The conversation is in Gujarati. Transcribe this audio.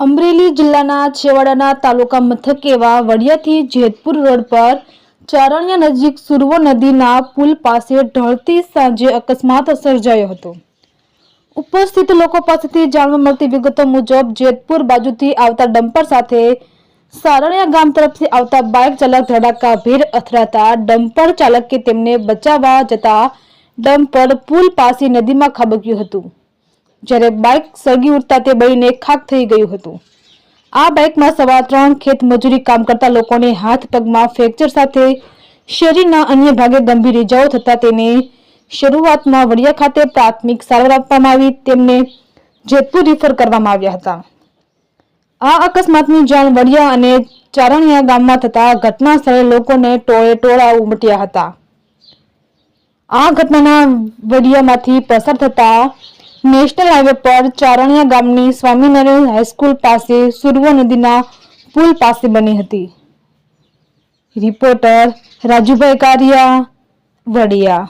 અમરેલી જિલ્લાના છેવાડાના તાલુકા મથક એવા વડિયાથી જેતપુર રોડ પર ચારણિયા નજીક સુરવો નદીના પુલ પાસે ઢળતી સાંજે અકસ્માત સર્જાયો હતો. ઉપસ્થિત લોકો પાસેથી જાણવા મળતી વિગતો મુજબ જેતપુર બાજુથી આવતા ડમ્પર સાથે સારણિયા ગામ તરફથી આવતા બાઇક ચાલક ધડાકાભેર અથડાતા ડમ્પર ચાલકે તેમને બચાવવા જતા ડમ્પર પુલ પાસે નદીમાં ખાબક્યું હતું. જ્યારે બાઇક સળગી ઉઠતા તે બળીને ખાક થઈ ગયું હતું. આ બાઇકમાં સવા ત્રણ ખેત મજૂરી કામ કરતા લોકોને હાથ પગમાં ફ્રેક્ચર સાથે શરીરના અન્ય ભાગે ગંભીર ઇજાઓ થતા તેને શરૂઆતમાં વડિયા ખાતે પ્રાથમિક સારવાર આપવામાં આવી. તેમને જેતપુર રિફર કરવામાં આવ્યા હતા. આ અકસ્માતની જાણ વડિયા અને ચારણિયા ગામમાં થતા ઘટના સ્થળે લોકોને ટોળે ટોળા ઉમટ્યા હતા. આ ઘટનાના વડિયામાંથી પસાર થતા નેશનલ હાઈવે પર ચારણિયા ગામની સ્વામિનારાયણ હાઈસ્કૂલ પાસે સુરવો નદીના પુલ પાસે બની હતી. રિપોર્ટર રાજુભાઈ કારિયા, વડિયા.